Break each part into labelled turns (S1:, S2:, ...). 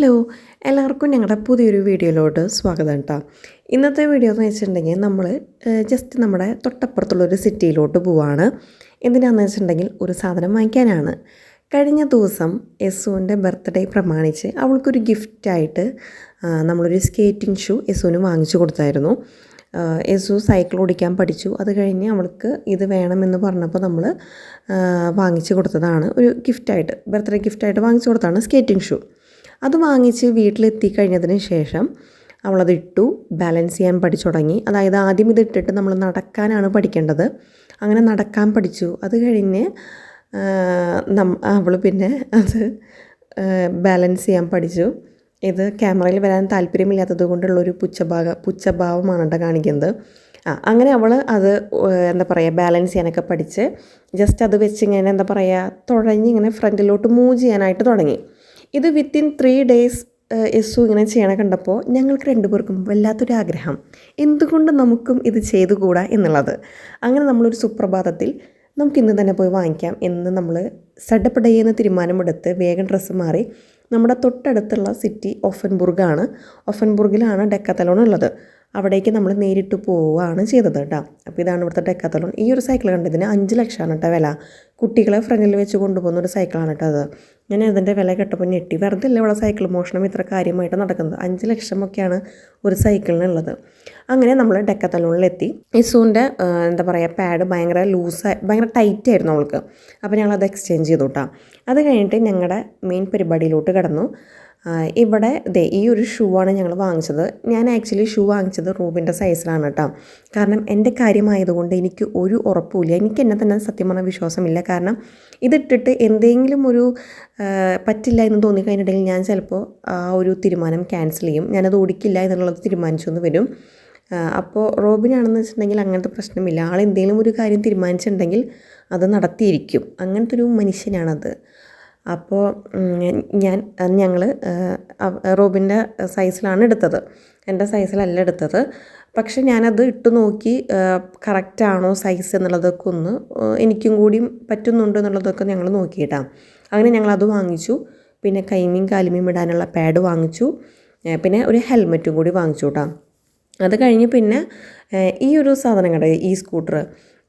S1: Hello എല്ലാവർക്കും ഞങ്ങളുടെ പുതിയൊരു വീഡിയോയിലോട്ട് സ്വാഗതം കേട്ടോ ഇന്നത്തെ വീഡിയോ എന്ന് വെച്ചിട്ടുണ്ടെങ്കിൽ നമ്മൾ ജസ്റ്റ് നമ്മുടെ തൊട്ടപ്പുറത്തുള്ളൊരു സിറ്റിയിലോട്ട് പോവാണ്. എന്തിനാണെന്ന് വെച്ചിട്ടുണ്ടെങ്കിൽ ഒരു സാധനം വാങ്ങിക്കാനാണ്. കഴിഞ്ഞ ദിവസം യസുവിന്റെ ബർത്ത്ഡേ പ്രമാണിച്ച് അവൾക്കൊരു ഗിഫ്റ്റായിട്ട് നമ്മളൊരു സ്കേറ്റിംഗ് ഷൂ യസുവിന് വാങ്ങിച്ചു കൊടുത്തായിരുന്നു. യേസു സൈക്കിൾ ഓടിക്കാൻ പഠിച്ചു. അത് കഴിഞ്ഞ് അവൾക്ക് ഇത് വേണമെന്ന് പറഞ്ഞപ്പോൾ നമ്മൾ വാങ്ങിച്ചു കൊടുത്തതാണ്. ഒരു ഗിഫ്റ്റായിട്ട് ബർത്ത്ഡേ ഗിഫ്റ്റായിട്ട് വാങ്ങിച്ചു കൊടുത്തതാണ് സ്കേറ്റിംഗ് ഷൂ അത് വാങ്ങിച്ച് വീട്ടിലെത്തി കഴിഞ്ഞതിന് ശേഷം അവളത് ഇട്ടു ബാലൻസ് ചെയ്യാൻ പഠിച്ചു തുടങ്ങി. അതായത് ആദ്യം ഇത് ഇട്ടിട്ട് നമ്മൾ നടക്കാനാണ് പഠിക്കേണ്ടത്. അങ്ങനെ നടക്കാൻ പഠിച്ചു. അത് കഴിഞ്ഞ് അവൾ പിന്നെ അത് ബാലൻസ് ചെയ്യാൻ പഠിച്ചു. ഇത് ക്യാമറയിൽ വരാൻ താല്പര്യമില്ലാത്തത് കൊണ്ടുള്ള ഒരു പുച്ഛഭാഗ പുച്ഛഭാവമാണ് കേട്ടോ കാണിക്കുന്നത്. ആ അങ്ങനെ അവൾ അത് എന്താ പറയുക ബാലൻസ് ചെയ്യാനൊക്കെ പഠിച്ച് ജസ്റ്റ് അത് വെച്ചിങ്ങനെ എന്താ പറയുക തുഴഞ്ഞ് ഇങ്ങനെ ഫ്രണ്ടിലോട്ട് മൂവ് ചെയ്യാനായിട്ട് തുടങ്ങി. ഇത് വിത്തിൻ ത്രീ ഡേയ്സ് യെസ്സു ഇങ്ങനെ ചെയ്യണ കണ്ടപ്പോൾ ഞങ്ങൾക്ക് രണ്ടുപേർക്കും വല്ലാത്തൊരു ആഗ്രഹം. എന്തുകൊണ്ട് നമുക്കും ഇത് ചെയ്തുകൂടാ എന്നുള്ളത്. അങ്ങനെ നമ്മളൊരു സുപ്രഭാതത്തിൽ നമുക്ക് ഇന്ന് തന്നെ പോയി വാങ്ങിക്കാം എന്ന് നമ്മൾ സഡപ്പടയെന്ന് തീരുമാനമെടുത്ത് വേഗം ഡ്രസ്സ് മാറി നമ്മുടെ തൊട്ടടുത്തുള്ള സിറ്റി ഒഫൻബുർഗാണ് ഒഫൻബുർഗിലാണ് ഡെക്കത്തലോൺ ഉള്ളത്. അവിടേക്ക് നമ്മൾ നേരിട്ട് പോവുകയാണ് ചെയ്തത് കേട്ടോ. അപ്പോൾ ഇതാണ് ഇവിടുത്തെ ഡെക്കാത്തലോൺ ഈ ഒരു സൈക്കിൾ കണ്ടതിന് അഞ്ച് ലക്ഷമാണ് കേട്ടോ വില. കുട്ടികളെ ഫ്രണ്ടിൽ വെച്ച് കൊണ്ടുപോകുന്ന ഒരു സൈക്കിളാണ് കേട്ടോ അത്. ഞാൻ അതിന്റെ വില കേട്ടപ്പോൾ ഞെട്ടി. വെറുതെ അല്ല ഇവിടെ സൈക്കിൾ മോഷണം ഇത്ര കാര്യമായിട്ട് നടക്കുന്നത്? അഞ്ച് ലക്ഷമൊക്കെയാണ് ഒരു സൈക്കിളിനുള്ളത് അങ്ങനെ നമ്മൾ ഡെക്കത്തലോണിലെത്തി ഇസുവിന്റെ എന്താ പറയുക പാഡ് ഭയങ്കര ലൂസ് ഭയങ്കര ടൈറ്റ് ആയിരുന്നു അവൾക്ക്. അപ്പോൾ ഞങ്ങളത് എക്സ്ചേഞ്ച് ചെയ്തു കേട്ടോ. അത് കഴിഞ്ഞിട്ട് ഞങ്ങളുടെ മെയിൻ പരിപാടിയിലോട്ട് കിടന്നു. ഇവിടെ ദേ ഈ ഒരു ഷൂ ആണ് ഞങ്ങൾ വാങ്ങിച്ചത്. ഞാൻ ആക്ച്വലി ഷൂ വാങ്ങിച്ചത് റൂബിന്റെ സൈസിലാണ് കേട്ടോ കാരണം എന്റെ കാര്യമായതുകൊണ്ട് എനിക്ക് ഒരു ഉറപ്പുമില്ല. എനിക്ക് എന്നെ തന്നെ സത്യം പറഞ്ഞ വിശ്വാസമില്ല. കാരണം ഇതിട്ടിട്ട് എന്തെങ്കിലും ഒരു പറ്റില്ല എന്ന് തോന്നിക്കഴിഞ്ഞിട്ടുണ്ടെങ്കിൽ ഞാൻ ചിലപ്പോൾ ആ ഒരു തീരുമാനം ക്യാൻസൽ ചെയ്യും. ഞാനത് ഓടിക്കില്ല എന്നുള്ളത് തീരുമാനിച്ചു എന്ന് വരും. അപ്പോൾ റോബിനാണെന്ന് വെച്ചിട്ടുണ്ടെങ്കിൽ അങ്ങനത്തെ പ്രശ്നമില്ല. ആൾ എന്തെങ്കിലും ഒരു കാര്യം തീരുമാനിച്ചിട്ടുണ്ടെങ്കിൽ അത് നടത്തിയിരിക്കും. അങ്ങനത്തെ ഒരു മനുഷ്യനാണത്. അപ്പോൾ ഞാൻ ഞങ്ങൾ റോബിന്റെ സൈസിലാണ് എടുത്തത്. എന്റെ സൈസിലല്ല എടുത്തത്. പക്ഷേ ഞാനത് ഇട്ട് നോക്കി കറക്റ്റാണോ സൈസ് എന്നുള്ളതൊക്കെ ഒന്ന് എനിക്കും കൂടിയും പറ്റുന്നുണ്ടോ എന്നുള്ളതൊക്കെ ഞങ്ങൾ നോക്കിയിട്ടാണ് അങ്ങനെ ഞങ്ങളത് വാങ്ങിച്ചു. പിന്നെ കൈമീൻ കാലിമീൻ ഇടാനുള്ള പാഡ് വാങ്ങിച്ചു. പിന്നെ ഒരു ഹെൽമെറ്റും കൂടി വാങ്ങിച്ചു കേട്ടോ അത് കഴിഞ്ഞ് പിന്നെ ഈ ഒരു സാധനം കണ്ടോ ഈ സ്കൂട്ടർ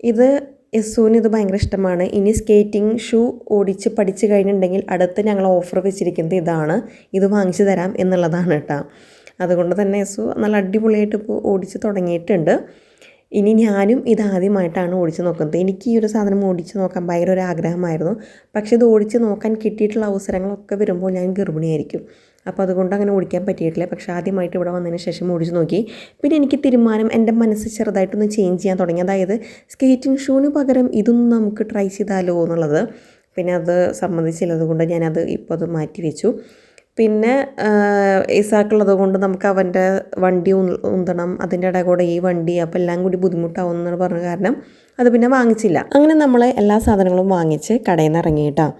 S1: ഇത് യസുവിന് ഇത് ഭയങ്കര ഇഷ്ടമാണ്. ഇനി സ്കേറ്റിംഗ് ഷൂ ഓടിച്ച് പഠിച്ചു കഴിഞ്ഞിട്ടുണ്ടെങ്കിൽ അടുത്ത് ഞങ്ങൾ ഓഫർ വെച്ചിരിക്കുന്നത് ഇതാണ്. ഇത് വാങ്ങിച്ചു തരാം എന്നുള്ളതാണ് കേട്ടോ. അതുകൊണ്ട് തന്നെ യെസ്സു നല്ല അടിപൊളിയായിട്ട് ഇപ്പോൾ ഓടിച്ച് തുടങ്ങിയിട്ടുണ്ട്. ഇനി ഞാനും ഇത് ആദ്യമായിട്ടാണ് ഓടിച്ച് നോക്കുന്നത്. എനിക്ക് ഈ ഒരു സാധനം ഓടിച്ച് നോക്കാൻ ഭയങ്കര ഒരു ആഗ്രഹമായിരുന്നു. പക്ഷേ ഇത് ഓടിച്ച് നോക്കാൻ കിട്ടിയിട്ടുള്ള അവസരങ്ങളൊക്കെ വരുമ്പോൾ ഞാൻ ഗർഭിണിയായിരിക്കും. അപ്പോൾ അതുകൊണ്ട് അങ്ങനെ ഓടിക്കാൻ പറ്റിയിട്ടില്ല. പക്ഷേ ആദ്യമായിട്ട് ഇവിടെ വന്നതിന് ശേഷം ഓടിച്ച് നോക്കി. പിന്നെ എനിക്ക് തീരുമാനം എന്റെ മനസ്സ് ചെറുതായിട്ടൊന്ന് ചേഞ്ച് ചെയ്യാൻ തുടങ്ങി. അതായത് സ്കേറ്റിംഗ് ഷൂവിന് പകരം ഇതൊന്നും നമുക്ക് ട്രൈ ചെയ്താലോ എന്നുള്ളത്. പിന്നെ അത് സമ്മതിച്ചില്ലത് ഞാനത് ഇപ്പോൾ അത് മാറ്റി വെച്ചു പിന്നെ ഇസാക്കുള്ളത് കൊണ്ട് നമുക്ക് അവന്റെ വണ്ടി ഉന്ത- ഉന്തണം അതിന്റെ ഇടയിൽ കൂടെ ഈ വണ്ടി അപ്പം എല്ലാം കൂടി ബുദ്ധിമുട്ടാവും പറഞ്ഞ കാരണം അത് പിന്നെ വാങ്ങിച്ചില്ല. അങ്ങനെ നമ്മൾ എല്ലാ സാധനങ്ങളും വാങ്ങിച്ച് കടയിൽ നിന്ന് ഇറങ്ങിയിട്ടാ.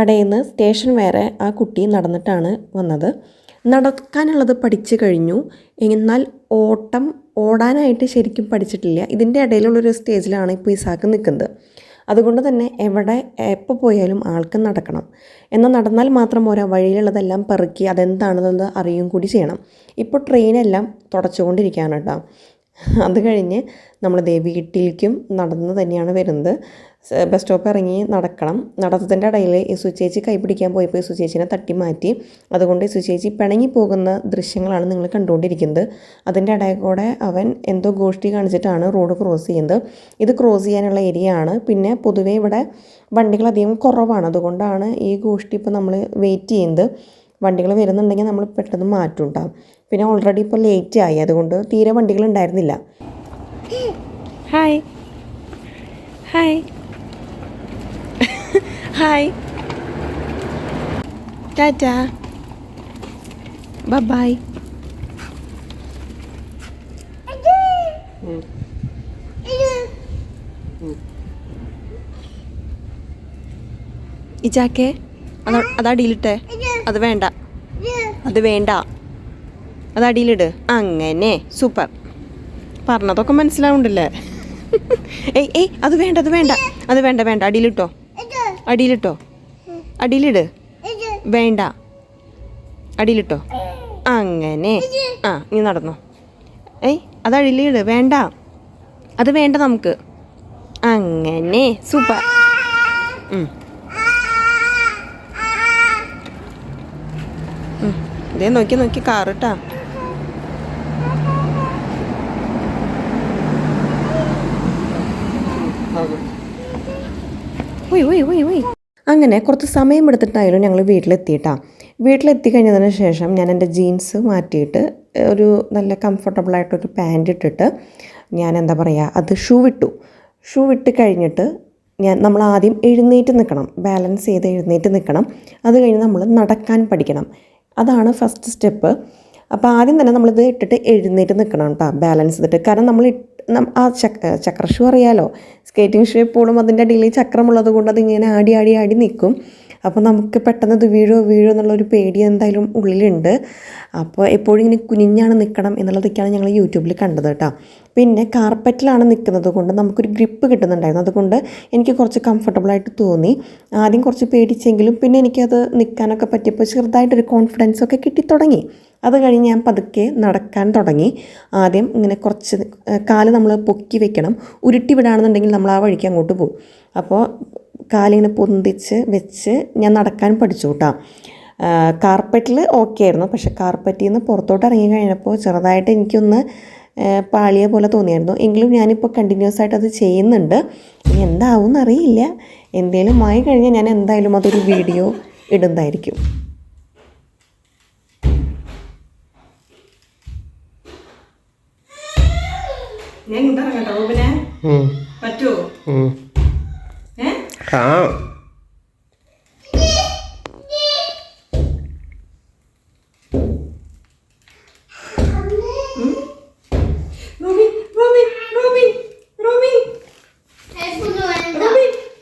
S1: കടയിൽ നിന്ന് സ്റ്റേഷൻ വരെ ആ കുട്ടി നടന്നിട്ടാണ് വന്നത്. നടക്കാനുള്ളത് പഠിച്ചു കഴിഞ്ഞു. എന്നാൽ ഓട്ടം ഓടാനായിട്ട് ശരിക്കും പഠിച്ചിട്ടില്ല. ഇതിന്റെ ഇടയിലുള്ളൊരു സ്റ്റേജിലാണ് ഇപ്പോൾ ഇസാക്ക് നിൽക്കുന്നത്. അതുകൊണ്ട് തന്നെ എവിടെ എപ്പോൾ പോയാലും ആൾക്ക് നടക്കണം. എന്നാൽ നടന്നാൽ മാത്രം പോരാ വഴിയിലുള്ളതെല്ലാം പെറുക്കി അതെന്താണെന്നത് അറിയുകയും കൂടി ചെയ്യണം. ഇപ്പോൾ ട്രെയിനെല്ലാം തുടച്ചുകൊണ്ടിരിക്കുകയാണ് കേട്ടോ. അത് കഴിഞ്ഞ് നമ്മൾ ദേ നടന്ന് തന്നെയാണ് വരുന്നത്. ബസ് സ്റ്റോപ്പ് ഇറങ്ങി നടക്കണം. നടത്തത്തിന്റെ ഇടയിൽ യേസു ചേച്ചി കൈ പിടിക്കാൻ പോയപ്പോൾ യേസു ചേച്ചിനെ തട്ടി മാറ്റി. അതുകൊണ്ട് യേസു ചേച്ചി പിണങ്ങി പോകുന്ന ദൃശ്യങ്ങളാണ് നിങ്ങൾ കണ്ടുകൊണ്ടിരിക്കുന്നത്. അതിന്റെ ഇടയിൽ കൂടെ അവൻ എന്തോ ഗോഷ്ടി കാണിച്ചിട്ടാണ് റോഡ് ക്രോസ് ചെയ്യുന്നത്. ഇത് ക്രോസ് ചെയ്യാനുള്ള ഏരിയ ആണ്. പിന്നെ പൊതുവേ ഇവിടെ വണ്ടികൾ അധികം കുറവാണ്. അതുകൊണ്ടാണ് ഈ ഗോഷ്ടി ഇപ്പോൾ നമ്മൾ വെയിറ്റ് ചെയ്യുന്നത്. വണ്ടികൾ വരുന്നുണ്ടെങ്കിൽ നമ്മൾ പെട്ടെന്ന് മാറ്റം ഉണ്ടാവും പിന്നെ ഓൾറെഡി ഇപ്പോൾ ലേറ്റ് ആയി. അതുകൊണ്ട് തീരെ വണ്ടികൾ ഉണ്ടായിരുന്നില്ല. Hi hi hi tata bye ഇജാക്കേ അത് അത് അടിയിലിട്ടെ അത് വേണ്ട. അത് വേണ്ട. അത് അടിയിലിട് അങ്ങനെ. സൂപ്പർ. പറഞ്ഞതൊക്കെ മനസ്സിലാവുണ്ടല്ലേ ഏയ് ഏയ് അത് വേണ്ട അത് വേണ്ട. അത് വേണ്ട വേണ്ട. അടിയിലിട്ടോ. അടിയിലിട്ടോ. അടിയിലിട്. വേണ്ട. അടിയിലിട്ടോ. അങ്ങനെ. ആ നീ നടന്നോ. ഏയ് അത് അടിയിലിട്. വേണ്ട. അത് വേണ്ട നമുക്ക്. അങ്ങനെ. സൂപ്പർ. ദേ നോക്കി നോക്കി. കാറിട്ടാ. അങ്ങനെ കുറച്ച് സമയം എടുത്തിട്ടായാലും ഞങ്ങൾ വീട്ടിലെത്തിയിട്ടാ. വീട്ടിലെത്തി കഴിഞ്ഞതിന് ശേഷം ഞാൻ എന്റെ ജീൻസ് മാറ്റിയിട്ട് ഒരു നല്ല കംഫർട്ടബിളായിട്ടൊരു പാന്റ് ഇട്ടിട്ട് ഞാൻ എന്താ പറയുക അത് ഷൂ വിട്ടു. ഷൂ വിട്ട് കഴിഞ്ഞിട്ട് ഞാൻ നമ്മൾ ആദ്യം എഴുന്നേറ്റ് നിൽക്കണം. ബാലൻസ് ചെയ്ത് എഴുന്നേറ്റ് നിൽക്കണം. അത് കഴിഞ്ഞ് നമ്മൾ നടക്കാൻ പഠിക്കണം. അതാണ് ഫസ്റ്റ് സ്റ്റെപ്പ്. അപ്പോൾ ആദ്യം തന്നെ നമ്മളിത് ഇട്ടിട്ട് എഴുന്നേറ്റ് നിൽക്കണം കേട്ടോ ബാലൻസ് ചെയ്തിട്ട്. കാരണം നമ്മൾ ആ ചക്ര ചക്ര ഷൂ അറിയാലോ? സ്കേറ്റിംഗ് ഷൂ എപ്പോഴും അതിന്റെ അടിയിൽ ചക്രമുള്ളത് കൊണ്ട് അതിങ്ങനെ ആടി ആടി ആടി നിൽക്കും അപ്പോൾ നമുക്ക് പെട്ടെന്ന് ഇത് വീഴോ വീഴോ എന്നുള്ളൊരു പേടി എന്തായാലും ഉള്ളിലുണ്ട്. അപ്പോൾ എപ്പോഴും ഇങ്ങനെ കുനിഞ്ഞാണ് നിൽക്കണം എന്നുള്ളതൊക്കെയാണ് ഞങ്ങൾ യൂട്യൂബിൽ കണ്ടത് കേട്ടോ. പിന്നെ കാർപ്പറ്റിലാണ് നിൽക്കുന്നത് കൊണ്ട് നമുക്കൊരു ഗ്രിപ്പ് കിട്ടുന്നുണ്ടായിരുന്നു. അതുകൊണ്ട് എനിക്ക് കുറച്ച് കംഫർട്ടബിളായിട്ട് തോന്നി. ആദ്യം കുറച്ച് പേടിച്ചെങ്കിലും പിന്നെ എനിക്കത് നിൽക്കാനൊക്കെ പറ്റിയപ്പോൾ ചെറുതായിട്ടൊരു കോൺഫിഡൻസ് ഒക്കെ കിട്ടി തുടങ്ങി അത് കഴിഞ്ഞ് ഞാൻ പതുക്കെ നടക്കാൻ തുടങ്ങി. ആദ്യം ഇങ്ങനെ കുറച്ച് കാൽ നമ്മൾ പൊക്കി വെക്കണം. ഉരുട്ടി വിടാണെന്നുണ്ടെങ്കിൽ നമ്മൾ ആ വഴിക്ക് അങ്ങോട്ട് പോകും. അപ്പോൾ കാലിങ്ങനെ പൊന്തിച്ച് വെച്ച് ഞാൻ നടക്കാൻ പഠിച്ചു കേട്ടോ കാർപ്പറ്റിൽ ഓക്കെ ആയിരുന്നു. പക്ഷേ കാർപ്പറ്റിൽ നിന്ന് പുറത്തോട്ട് ഇറങ്ങി കഴിഞ്ഞപ്പോൾ ചെറുതായിട്ട് എനിക്കൊന്ന് പാളിയ പോലെ തോന്നിയായിരുന്നു. എങ്കിലും ഞാനിപ്പോൾ കണ്ടിന്യൂസ് ആയിട്ട് അത് ചെയ്യുന്നുണ്ട്. ഇനി എന്താവും എന്നറിയില്ല എന്തെങ്കിലും ആയി കഴിഞ്ഞാൽ ഞാൻ എന്തായാലും അതൊരു വീഡിയോ ഇടുന്നതായിരിക്കും. ഞാൻ. പറ്റുമോ. ഏ?
S2: ആ.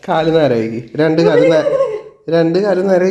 S2: കാൽ നേരെ രണ്ട് കാൽ രണ്ട് കാൽ നേരെ